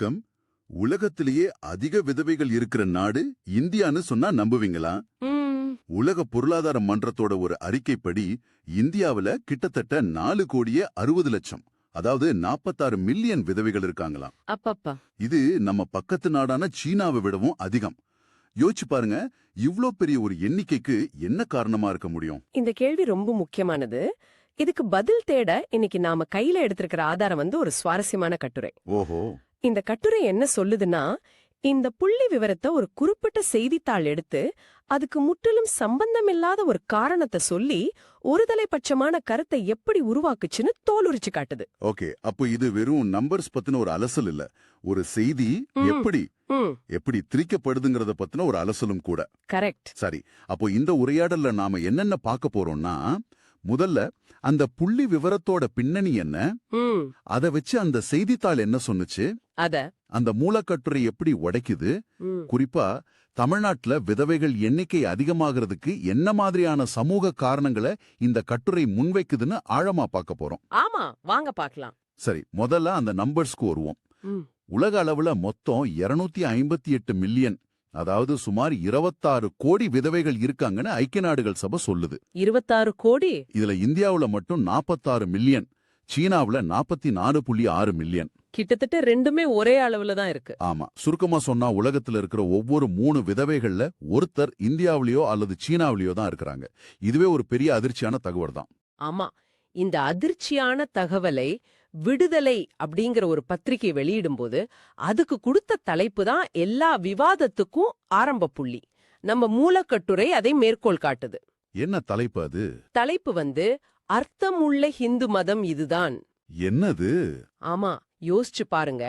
வணக்கம் உலகத்திலேயே அதிக விதவைகள் இருக்கிற நாடு இந்தியான்னு சொன்னா நம்புவீங்களா? ம், உலக பொருளாதார மன்றத்தோட ஒரு அறிக்கைப்படி இந்தியாவுல கிட்டத்தட்ட நாலு கோடியே அறுபது லட்சம் அதாவது நாற்பத்தாறு மில்லியன் விதவைகள் இருக்காங்களாம். அப்பப்பா. இது நம்ம பக்கத்து நாடான சீனாவை விடவும் அதிகம். யோசிச்சு பாருங்க இவ்ளோ பெரிய ஒரு எண்ணிக்கைக்கு என்ன காரணமா இருக்க முடியும்? இந்த கேள்வி ரொம்ப முக்கியமானது. இதுக்கு பதில் தேட இன்னைக்கு நாம கையில எடுத்திருக்கிற ஆதாரம் வந்து ஒரு சுவாரஸ்யமான கட்டுரை. ஓஹோ. இந்த கட்டுரை என்ன சொல்லுதுன்னா இந்த புள்ளி விவரத்தை ஒரு குறிப்பிட்ட செய்தித்தாள் எடுத்து அதுக்கு முற்றிலும் சம்பந்தமில்லாத ஒரு காரணத்தை சொல்லி ஒருதலைபட்சமான கருத்தை எப்படி உருவாக்குச்சுன்னு தோலுரிச்சு காட்டுது. ஓகே அப்போ இது வெறும் நம்பர்ஸ் பத்தின ஒரு அலசல் இல்ல. ஒரு செய்தி. எப்படி எப்படி திரிக்கப்படுதுங்கிறத பத்தின ஒரு அலசலும் கூட. கரெக்ட். சரி அப்போ இந்த உரையாடல்ல நாம என்னென்ன பார்க்க போறோம்னா முதல்ல அந்த புள்ளி விவரத்தோட பின்னணி என்ன? அதை வச்சு அந்த செய்தித்தாள் என்ன சொன்னுச்சு? அத. அந்த மூலக்கட்டுரை எப்படி உடைக்குது? குறிப்பா தமிழ்நாட்டுல விதவைகள் எண்ணிக்கை அதிகமாகிறதுக்கு என்ன மாதிரியான சமூக காரணங்களை இந்த கட்டுரை முன்வைக்குதுன்னு ஆழமா பார்க்க போறோம். ஆமா வாங்க பாக்கலாம் சரி முதல்ல அந்த நம்பர்ஸ்க்கு வருவோம். உலக அளவுல மொத்தம் 258 ஐம்பத்தி எட்டு மில்லியன் அதாவது சுமார் இருபத்தாறு கோடி விதவைகள் இருக்காங்கன்னு ஐக்கிய நாடுகள் சபை சொல்லுது. இருபத்தாறு கோடி? இதுல இந்தியாவுல மட்டும் 46 மில்லியன் சீனாவுல நாற்பத்தி நாலு புள்ளி ஆறு மில்லியன். கிட்டத்தட்ட ரெண்டுமே ஒரே அளவுல தான் இருக்கு. ஆமா சுருக்கமா சொன்னா உலகத்துல இருக்கிற ஒவ்வொரு மூணு விதவைகள்ல ஒருத்தர் இந்தியாவிலேயோ அல்லது சீனாவிலேயோ தான் இருக்கிறாங்க. இதுவே ஒரு பெரிய அதிர்ச்சியான தகவல் தான். ஆமா இந்த அதிர்ச்சியான தகவலை விடுதலை அப்படிங்கிற ஒரு பத்திரிகை வெளியிடும்போது அதுக்கு கொடுத்த தலைப்பு தான் எல்லா விவாதத்துக்கும் ஆரம்ப புள்ளி. நம்ம மூலக்கட்டுரை அதை மேற்கோள் காட்டுது. என்ன தலைப்பு அது? தலைப்பு வந்து அர்த்தமுள்ள ஹிந்து மதம் இதுதான். என்னது? ஆமா யோசிச்சு பாருங்க.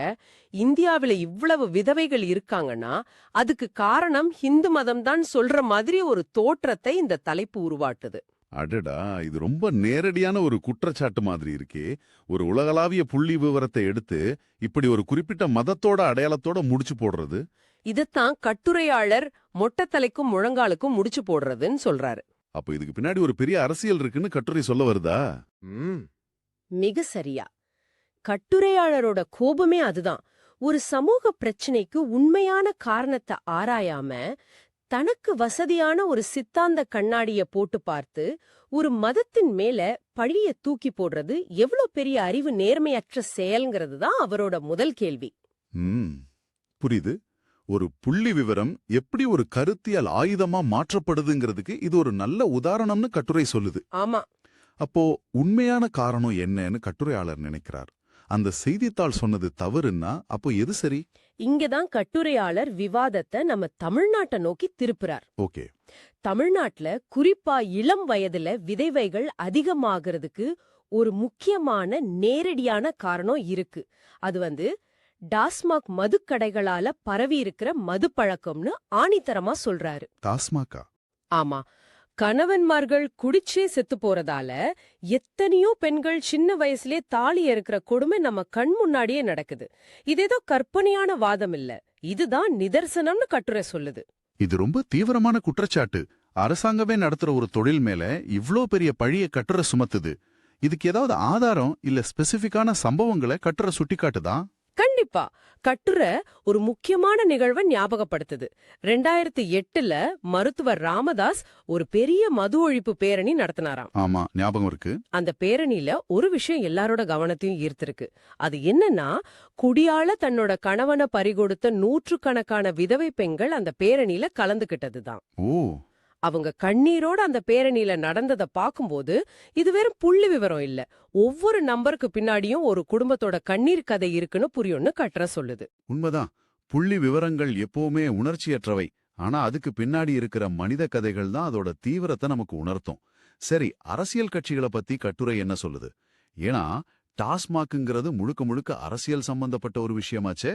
இந்தியாவில இவ்வளவு விதவைகள் இருக்காங்கன்னா அதுக்கு காரணம் ஹிந்து மதம் தான் சொல்ற மாதிரி ஒரு தோற்றத்தை இந்த தலைப்பு உருவாட்டுது. அடடா இது ரொம்ப நேரடியான ஒரு குற்றச்சாட்டு மாதிரி இருக்கே. ஒரு உலகளாவிய புள்ளி விவரத்தை எடுத்து இப்படி ஒரு குறிப்பிட்ட மதத்தோட அடையாளத்தோட முடிச்சு போடுறது? இதத்தான் கட்டுரையாளர் மொட்டத்தலைக்கும் முழங்காலுக்கும் முடிச்சு போடுறதுன்னு சொல்றாரு. அப்ப இதுக்கு பின்னாடி ஒரு பெரிய அரசியல் இருக்குன்னு கட்டுரை சொல்ல வருதா? ம். மிக சரியா. கட்டுரையாளரோட கோபமே அதுதான். ஒரு சமூக பிரச்சனைக்கு உண்மையான காரணத்தை ஆராயாம தனக்கு வசதியான ஒரு சித்தாந்த கண்ணாடிய போட்டு பார்த்து ஒரு மதத்தின் மேல பழிய தூக்கி போடுறது எவ்வளவு பெரிய அறிவு நேர்மையற்ற செயல்ங்கிறது தான் அவரோட முதல் கேள்வி. புரியுது. ஒரு புள்ளி விவரம் எப்படி ஒரு கருத்தியல் ஆயுதமா மாற்றப்படுதுங்கிறதுக்கு இது ஒரு நல்ல உதாரணம்னு கட்டுரை சொல்லுது. ஆமா. அப்போ உண்மையான காரணம் என்னன்னு கட்டுரையாளர் நினைக்கிறார். அந்த செய்தித்தாள் சொன்னது தவறுன்னா அப்போ எது சரி? இங்கதான் கட்டுரையாளர் விவாதத்தை நம்ம தமிழ்நாட்டை நோக்கி திருப்புறார். ஓகே. தமிழ்நாட்டுல குறிப்பா இளம் வயதுல விதைவைகள் அதிகமாகிறதுக்கு ஒரு முக்கியமான நேரடியான காரணம் இருக்கு. அது வந்து டாஸ்மாக் மதுக்கடைகளால பரவி இருக்கிற மது பழக்கம்னு ஆணித்தரமா சொல்றாரு. டாஸ்மாகா ஆமா. கணவன்மார்கள் குடிச்சே செத்து போறதால எத்தனையோ பெண்கள் சின்ன வயசுலயே தாலி இருக்கிற கொடுமை நம்ம கண் முன்னாடியே நடக்குது. இது ஏதோ கற்பனையான வாதம் இல்ல. இதுதான் நிதர்சனம்னு கட்டுரை சொல்லுது. இது ரொம்ப தீவிரமான குற்றச்சாட்டு. அரசாங்கமே நடத்துற ஒரு தொழில் மேல இவ்ளோ பெரிய பழிய கட்டுரை சுமத்துது. இதுக்கு ஏதாவது ஆதாரம் இல்ல ஸ்பெசிபிக்கான சம்பவங்களை கட்டுரை சுட்டிக்காட்டுதான் கண்டிப்பா. கட்டுரை ஒரு முக்கியமான நிகழ்வை ஞாபகப்படுத்துது. ரெண்டாயிரத்தி எட்டுல மருத்துவர் ராமதாஸ் ஒரு பெரிய மது ஒழிப்பு பேரணி நடத்தினாராம். ஆமா ஞாபகம் இருக்கு. அந்த பேரணியில ஒரு விஷயம் எல்லாரோட கவனத்தையும் ஈர்த்திருக்கு. அது என்னன்னா குடியால தன்னோட கணவனை பறிகொடுத்த நூற்றுக்கணக்கான விதவை பெண்கள் அந்த பேரணியில கலந்துகிட்டதுதான். ஓ. அவங்க கண்ணீரோட அந்த பேரணியில நடந்தத பாக்கும்போது இது வெறும் புள்ளி விவரம் இல்ல. ஒவ்வொரு நம்பருக்கு பின்னாடியும் ஒரு குடும்பத்தோட கண்ணீர் கதை இருக்குன்னு புரியும்னு கட்டுற சொல்லுது. உண்மைதான். புள்ளி விவரங்கள் எப்பவுமே உணர்ச்சியற்றவை. ஆனா அதுக்கு பின்னாடி இருக்கிற மனித கதைகள் தான் அதோட தீவிரத்தை நமக்கு உணர்த்தும். சரி அரசியல் கட்சிகளை பத்தி கட்டுரை என்ன சொல்லுது? ஏன்னா டாஸ்மாக்குங்கிறது முழுக்க முழுக்க அரசியல் சம்பந்தப்பட்ட ஒரு விஷயமாச்சே?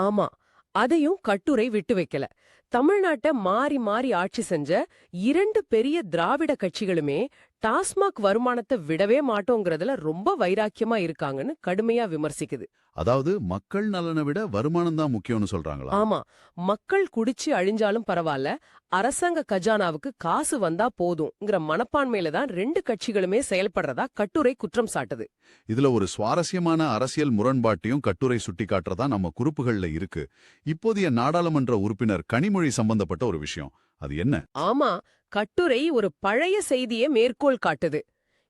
ஆமா. அதையும் கட்டுரை விட்டு வைக்கல. தமிழ்நாட்டை மாறி மாறி ஆட்சி செஞ்ச இரண்டு பெரிய திராவிட கட்சிகளுமே டாஸ்மாக் வருமானத்தை விடவே மாட்டோங்கிறதுல ரொம்ப வைராக்கியமா இருக்காங்கன்னு கடுமையா விமர்சிக்குது. அதாவது மக்கள் நலனை விட வருமானம் தான் முக்கியம்னு சொல்றாங்களா? ஆமா. மக்கள் குடிச்சு அழிஞ்சாலும் பரவாயில்ல அரசாங்க கஜானாவுக்கு காசு வந்தா போதும்ங்கிற மனப்பான்மையில தான் ரெண்டு கட்சிகளுமே செயல்படுறதா கட்டுரை குற்றம் சாட்டுது. இதுல ஒரு சுவாரஸ்யமான அரசியல் முரண்பாட்டையும் கட்டுரை சுட்டிக்காட்டுறதா நம்ம குறிப்புகள்ல இருக்கு. இப்போதைய நாடாளுமன்ற உறுப்பினர் கனிமொழி சம்பந்தப்பட்ட ஒரு விஷயம். அது என்ன? ஆமா கட்டுரை ஒரு பழைய செய்தியை மேற்கோள் காட்டுது.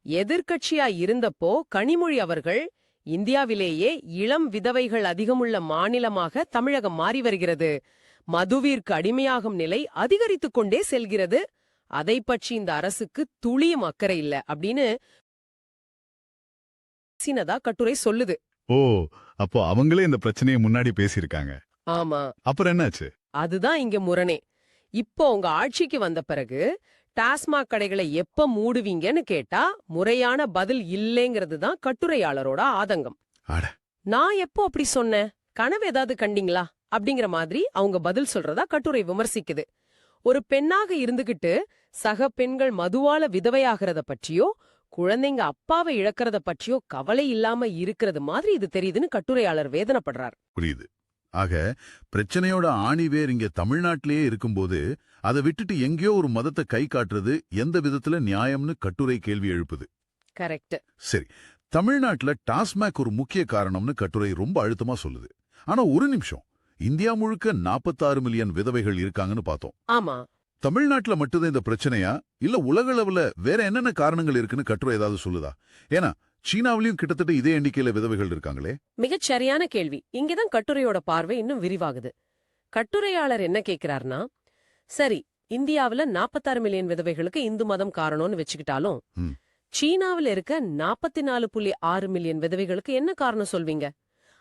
எதிர்க்கட்சியா இருந்தப்போ கனிமொழி அவர்கள் இந்தியாவிலேயே இளம் விதவைகள் அதிகமுள்ள மாநிலமாக தமிழகம் மாறி வருகிறது. மதுவிற்கு அடிமையாகும் நிலை அதிகரித்துக் கொண்டே செல்கிறது. அதை பற்றி இந்த அரசுக்கு துளியும் அக்கறை இல்ல அப்படின்னு சினதா கட்டுரை சொல்லுது. ஓ அப்போ அவங்களே இந்த பிரச்சனையை முன்னாடி பேசியிருக்காங்க. ஆமா. அப்புறம் என்னாச்சு? அதுதான் இங்க முரணே. இப்போ உங்க ஆட்சிக்கு வந்த பிறகு டாஸ்மாக் கடைகளை எப்ப மூடுவீங்கன்னு கேட்டா முறையான பதில் இல்லைங்கிறது தான் கட்டுரையாளரோட ஆதங்கம். நான் எப்போ அப்படி சொன்னேன்? கனவு ஏதாவது கண்டீங்களா? அப்படிங்கிற மாதிரி அவங்க பதில் சொல்றதா கட்டுரை விமர்சிக்குது. ஒரு பெண்ணாக இருந்துகிட்டு சக பெண்கள் மதுவால விதவையாகிறத பற்றியோ குழந்தைங்க அப்பாவை இழக்கிறத பற்றியோ கவலை இல்லாம இருக்கிறது மாதிரி இது தெரியுதுன்னு கட்டுரையாளர் வேதனைப்படுறார். புரியுது. ஆக பிரச்சனையோட ஆணிவேர் இங்க தமிழ்நாட்டிலேயே இருக்கும்போது அதை விட்டுட்டு எங்கேயோ ஒரு மதத்தை கை காட்டுறது எந்த விதத்துல நியாயம்னு கட்டுரை கேள்வி எழுப்புது. கரெக்ட். சரி தமிழ்நாட்டுல டாஸ்மாக் ஒரு முக்கிய காரணம்னு கட்டுரை ரொம்ப அழுத்தமா சொல்லுது. ஆனா ஒரு நிமிஷம். இந்தியா முழுக்க 46 மில்லியன் விதவைகள் இருக்காங்கன்னு பார்த்தோம். ஆமா. தமிழ்நாட்டுல மட்டும்தான் இந்த பிரச்சனையா? இல்ல உலகளவுல வேற என்னென்ன காரணங்கள் இருக்குன்னு கட்டுரை ஏதாவது சொல்லுதா? ஏன்னா சீனாவிலயும் கிட்டத்தட்ட இதே எண்ணிக்கையில விதவைகள் இருக்காங்களே? மிகச் சரியான கேள்வி. இங்கதான் கட்டுரையோட பார்வை இன்னும் விரிவாகுது. கட்டுரையாளர் என்ன கேக்குறார்னா சரி இந்தியாவுல 46 மில்லியன் விதவைகளுக்கு இந்து மதம் காரணம்னு வச்சுக்கிட்டாலும். சீனாவுல இருக்க 44.6 நாலு புள்ளி ஆறு மில்லியன் விதவைகளுக்கு என்ன காரணம் சொல்வீங்க?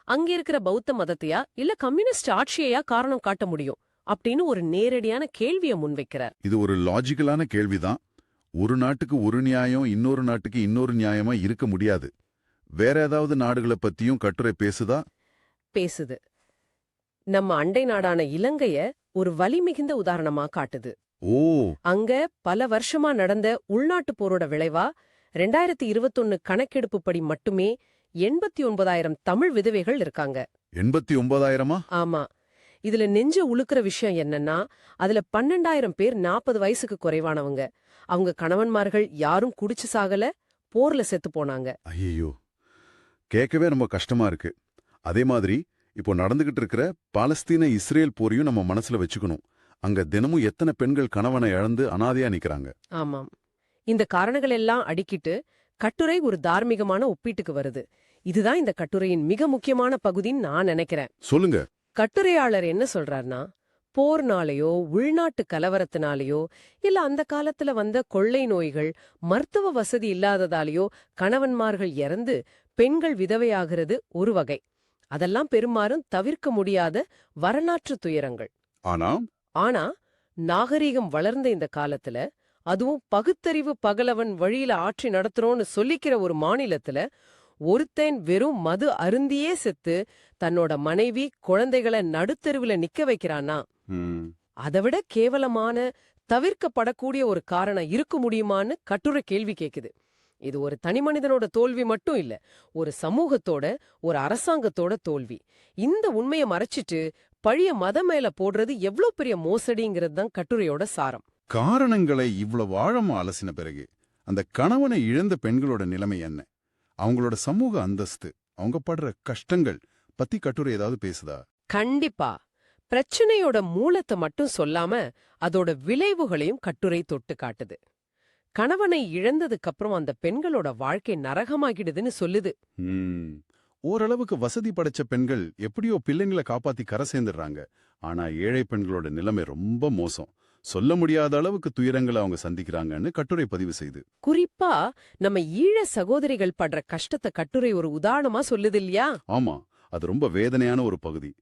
அங்க இருக்கிற பௌத்த மதத்தையா இல்ல கம்யூனிஸ்ட் ஆட்சியையா காரணம் காட்ட முடியும்? அப்படின்னு ஒரு நேரடியான கேள்வியை முன்வைக்கிறார். இது ஒரு லாஜிக்கலான கேள்விதான். ஒரு நாட்டுக்கு ஒரு நியாயம் இன்னொரு நாட்டுக்கு இன்னொரு நியாயமா இருக்க முடியாது. வேற ஏதாவது நாடுகளை பத்தியும் கட்டுரை பேசுதா? பேசுது. நம்ம அண்டை நாடான இலங்கைய ஒரு வலிமிகுந்த உதாரணமா காட்டுது. ஓ! அங்க பல வருஷமா நடந்த உள்நாட்டு போரோட விளைவா ரெண்டாயிரத்தி இருபத்தொன்னு கணக்கெடுப்புப்படி மட்டுமே எண்பத்தி ஒன்பதாயிரம் தமிழ் விதவைகள் இருக்காங்க. எண்பத்தி ஒன்பதாயிரமா? ஆமா. இதுல நெஞ்ச உழுக்கிற விஷயம் என்னன்னா அதுல பன்னெண்டாயிரம் பேர் நாற்பது வயசுக்கு குறைவானவங்க. அவங்க கணவன்மார்கள் யாரும் குடிச்சு சாகல போர்ல செத்து போனாங்க. ஐயோ கேட்கவே ரொம்ப கஷ்டமா இருக்கு. அதே மாதிரி இப்போ நடந்துகிட்டு இருக்கிற பாலஸ்தீன இஸ்ரேல் போரையும் நம்ம மனசுல வச்சுக்கணும். அங்க தினமும் எத்தனை பெண்கள் கணவனை இழந்து அனாதையா நிக்கறாங்க? ஆமாம். இந்த காரணங்கள் எல்லாம் அடிக்கிட்டு கட்டுரை ஒரு தார்மீகமான ஒப்பீட்டுக்கு வருது. இதுதான் இந்த கட்டுரையின் மிக முக்கியமான பகுதின்னு நான் நினைக்கிறேன். சொல்லுங்க. கட்டுரையாளர் என்ன சொல்றார்னா போர்னாலேயோ உள்நாட்டு கலவரத்தினாலேயோ இல்ல அந்த காலத்துல வந்த கொள்ளை நோய்கள் மருத்துவ வசதி இல்லாததாலேயோ கணவன்மார்கள் இறந்து பெண்கள் விதவையாகிறது ஒரு வகை. அதெல்லாம் பெரும்பாலும் தவிர்க்க முடியாத வரலாற்று துயரங்கள். ஆனா? ஆனா நாகரீகம் வளர்ந்த இந்த காலத்துல அதுவும் பகுத்தறிவு பகலவன் வழியில ஆட்சி நடத்துறோம்னு சொல்லிக்கிற ஒரு மாநிலத்துல ஒருத்தன் வெறும் மது அருந்தியே செத்து தன்னோட மனைவி குழந்தைகளை நடுத்தெருவுல நிக்க வைக்கிறானா அதைவிட கேவலமான தவிர்க்கப்படக்கூடிய ஒரு காரணம் இருக்க முடியுமான்னு கட்டுரை கேள்வி கேக்குது. இது ஒரு தனிமனிதனோட தோல்வி மட்டும் இல்ல ஒரு சமூகத்தோட ஒரு அரசாங்கத்தோட தோல்வி. இந்த உண்மையை மறைச்சிட்டு பழிய மதம் மேல போடுறது எவ்ளோ பெரிய மோசடிங்கிறது தான் கட்டுரையோட சாரம். காரணங்களை இவ்வளவு ஆழமா அலசின பிறகு அந்த கணவனை இழந்த பெண்களோட நிலைமை என்ன? அவங்களோட சமூக அந்தஸ்து அவங்க படுற கஷ்டங்கள் பத்தி கட்டுரை ஏதாவது பேசுதா? கண்டிப்பா. பிரச்சனையோட மூலத்தை மட்டும் சொல்லாம அதோட விளைவுகளையும் கட்டுரை தொட்டு காட்டுது. கணவனை இழந்ததுக்கு அப்புறம் அந்த பெண்களோட வாழ்க்கை நரகமாகிடுதுன்னு சொல்லுது. ஓரளவுக்கு வசதி படைச்ச பெண்கள் எப்படியோ பிள்ளைங்களை காப்பாத்தி கரை சேர்ந்துடுறாங்க. ஆனா ஏழை பெண்களோட நிலைமை ரொம்ப மோசம். சொல்ல முடியாத அளவுக்கு துயரங்களை அவங்க சந்திக்கிறாங்கன்னு கட்டுரை பதிவு செய்து. குறிப்பா நம்ம ஈழ சகோதரிகள் படுற கஷ்டத்தை கட்டுரை ஒரு உதாரணமா சொல்லுது இல்லையா? ஆமா அது ரொம்ப வேதனையான ஒரு பகுதி.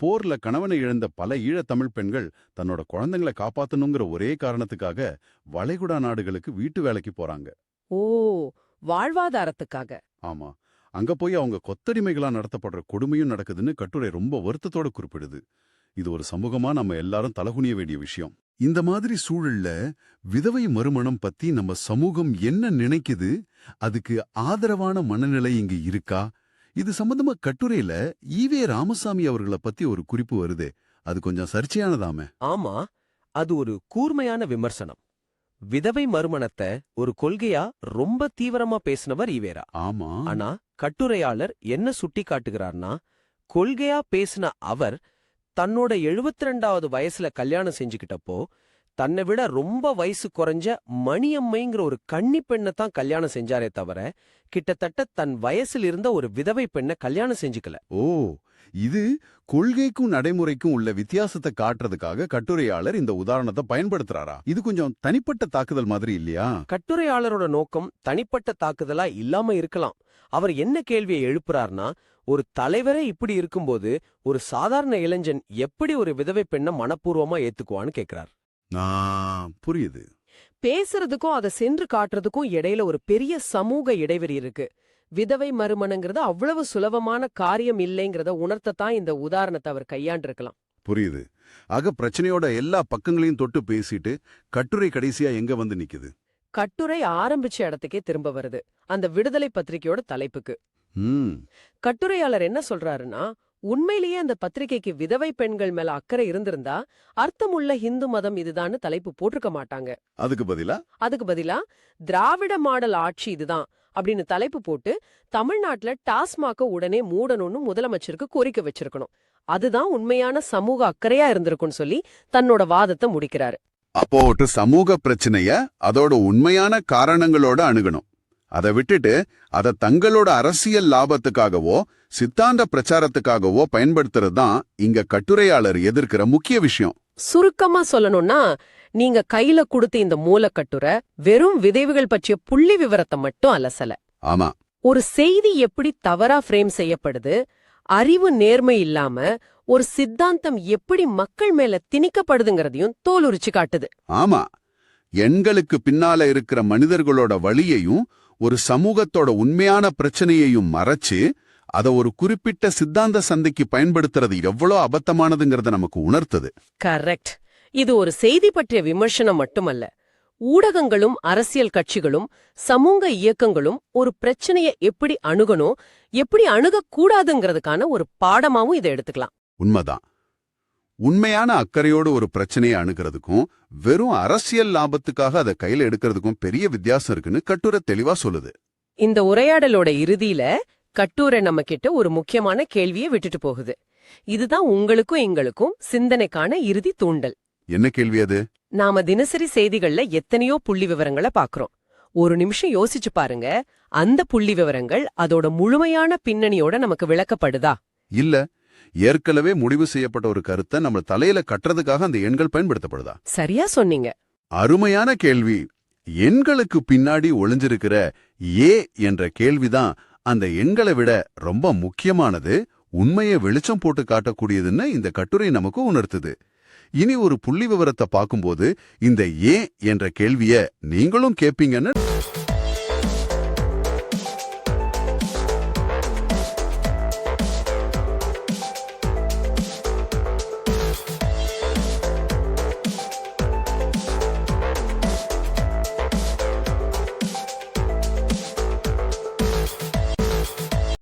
போர்ல கணவனை இழந்த பல ஈழத் தமிழ் பெண்கள் தன்னோட குழந்தைங்களை காப்பாத்தணுங்கிற ஒரே காரணத்துக்காக வளைகுடா நாடுகளுக்கு வீட்டு வேலைக்கு போறாங்க. ஓ வாழ்வாதாரத்துக்காக. ஆமா அங்க போய் அவங்க கொத்தடிமைகளா நடத்தப்படுற கொடுமையும் நடக்குதுன்னு கட்டுரை ரொம்ப வருத்தத்தோட குறிப்பிடுது. இது ஒரு சமூகமா நம்ம எல்லாரும் தலகுனிய வேண்டிய விஷயம். இந்த மாதிரி சூழல்ல விதவை மறுமணம் பத்தி நம்ம சமூகம் என்ன நினைக்குது? அதுக்கு ஆதரவான மனநிலை இங்க இருக்கா? இது சம்பந்தமா கட்டுரையில ஈவே ராமசாமி அவர்களை பத்தி ஒரு குறிப்பு வருதே. அது கொஞ்சம் சர்ச்சையானதாமே. ஆமா அது ஒரு கூர்மையான விமர்சனம். விதவை மறுமணத்தை ஒரு கொள்கையா ரொம்ப தீவிரமா பேசினவர் ஈவேரா ஆமா. ஆனா கட்டுரையாளர் என்ன சுட்டி காட்டுகிறார்னா கொள்கையா பேசின அவர் தன்னோட 72வது வயசுல கல்யாணம் செஞ்சுக்கிட்டப்போ தன்னை விட ரொம்ப வயசு குறைஞ்ச மணியம்மைங்கிற ஒரு கன்னி பெண்ணை தான் கல்யாணம் செஞ்சாரே தவிர கிட்டத்தட்ட தன் வயசில் இருந்த ஒரு விதவை பெண்ணை கல்யாணம் செஞ்சுக்கல. ஓ இது கொள்கைக்கும் நடைமுறைக்கும் உள்ள வித்தியாசத்தை காட்டுறதுக்காக கட்டுரையாளர் இந்த உதாரணத்தை பயன்படுத்துறாரா? இது கொஞ்சம் தனிப்பட்ட தாக்குதல் மாதிரி இல்லையா? கட்டுரையாளரோட நோக்கம் தனிப்பட்ட தாக்குதலா இல்லாம இருக்கலாம். அவர் என்ன கேள்வியை எழுப்புறார்னா ஒரு தலைவரே இப்படி இருக்கும்போது ஒரு சாதாரண இளைஞன் எப்படி ஒரு விதவை பெண்ணை மனப்பூர்வமா ஏத்துக்குவான்னு கேக்குறார். ஆ, புரியுது. பேசுறதுக்கும் அதை சென்று காட்டுறதுக்கும் இடையில ஒரு பெரிய சமூக இடைவெளி இருக்கு. விதவை மறுமணங்கிறது அவ்வளவு சுலபமான காரியம் இல்லைங்கிறத உணர்த்தத்தான் இந்த உதாரணத்தை அவர் கையாண்டிருக்கலாம். புரியுது. ஆக பிரச்சனையோட எல்லா பக்கங்களையும் தொட்டு பேசிட்டு கட்டுரை கடைசியா எங்க வந்து நிக்குது? கட்டுரை ஆரம்பிச்ச இடத்துக்கே திரும்ப வருது. அந்த விடுதலை பத்திரிகையோட தலைப்புக்கு. கட்டுரையாளர் என்ன சொல்றாருன்னா உண்மையிலேயே அந்த பத்திரிகைக்கு விதவை பெண்கள் மேல அக்கறை இருந்திருந்தா அர்த்தமுள்ள இந்து மதம் இதுதான்னு தலைப்பு போட்டிருக்க மாட்டாங்க. அதுக்கு பதிலா? அதுக்கு பதிலா திராவிட மாடல் ஆட்சி இதுதான் அப்படின்னு தலைப்பு போட்டு தமிழ்நாட்டுல டாஸ்மாக உடனே மூடணும்னு முதலமைச்சருக்கு கோரிக்கை வச்சிருக்கணும். அதுதான் உண்மையான சமூக அக்கறையா இருந்திருக்கும்னு சொல்லி தன்னோட வாதத்தை முடிக்கிறாரு. அப்போ சமூக பிரச்சனைய அதோட உண்மையான காரணங்களோட அணுகணும். அதை விட்டுட்டு அதை தங்களோட அரசியல் லாபத்துக்காகவோ சித்தாந்த பிரச்சாரத்துக்காகவோ பயன்படுத்துறது தான் இங்க கட்டுரையாளர் எதிர்க்கிற முக்கிய விஷயம். சுருக்கமா சொல்லணும்னா நீங்க கையில கொடுத்த இந்த மூலக்கட்டுரை வெறும் விதைவுகள் பற்றிய புள்ளி விவரத்தை மட்டும் அலசல. ஆமா. ஒரு செய்தி எப்படி தவறா ஃப்ரேம் செய்யப்படுது அறிவு நேர்மை இல்லாம ஒரு சித்தாந்தம் எப்படி மக்கள் மேல திணிக்கப்படுதுங்கிறதையும் தோலுரிச்சு காட்டுது. ஆமா. எண்களுக்கு பின்னால இருக்கிற மனிதர்களோட வழியையும் ஒரு சமூகத்தோட உண்மையான பிரச்சனையையும் மறைச்சு அத ஒரு குறிப்பிட்ட சித்தாந்த சந்தைக்கு பயன்படுத்துறது எவ்வளோ அபத்தமானதுங்கிறத நமக்கு உணர்த்துது. கரெக்ட். இது ஒரு செய்தி பற்றிய விமர்சனம் மட்டுமல்ல. ஊடகங்களும் அரசியல் கட்சிகளும் சமூக இயக்கங்களும் ஒரு பிரச்சனைய எப்படி அணுகணும் எப்படி அணுகக்கூடாதுங்கிறதுக்கான ஒரு பாடமாவும் இதை எடுத்துக்கலாம். உண்மைதான். உண்மையான அக்கறையோடு ஒரு பிரச்சனையை அணுகிறதுக்கும் வெறும் அரசியல் லாபத்துக்காக அதை கையில எடுக்கிறதுக்கும் பெரிய வித்தியாசம் இருக்குன்னு கட்டுரை தெளிவா சொல்லுது. இந்த உரையாடலோட இறுதியில கட்டுரை நம்ம கிட்ட ஒரு முக்கியமான கேள்வியை விட்டுட்டு போகுது. இதுதான் உங்களுக்கும் எங்களுக்கும் சிந்தனைக்கான இறுதி தூண்டல். என்ன கேள்வி அது? நாம தினசரி செய்திகள்ல எத்தனையோ புள்ளி விவரங்களை பாக்குறோம். ஒரு நிமிஷம் யோசிச்சு பாருங்க அந்த புள்ளி விவரங்கள் அதோட முழுமையான பின்னணியோட நமக்கு விளக்கப்படுதா? இல்ல. ஏற்கனவே முடிவு செய்யப்பட்ட ஒரு கருத்தை நம்ம தலையில கட்டுறதுக்காக அந்த எண்கள் பயன்படுத்தப்படுதா? சரியா சொன்னீங்க. அருமையான கேள்வி. எண்களுக்கு பின்னாடி ஒளிஞ்சிருக்கிற ஏ என்ற கேள்விதான் அந்த எண்களை விட ரொம்ப முக்கியமானது உண்மையை வெளிச்சம் போட்டு காட்டக்கூடியதுன்னு இந்த கட்டுரை நமக்கு உணர்த்துது. இனி ஒரு புள்ளி விவரத்தை பார்க்கும்போது இந்த ஏ என்ற கேள்விய நீங்களும் கேப்பீங்கன்னு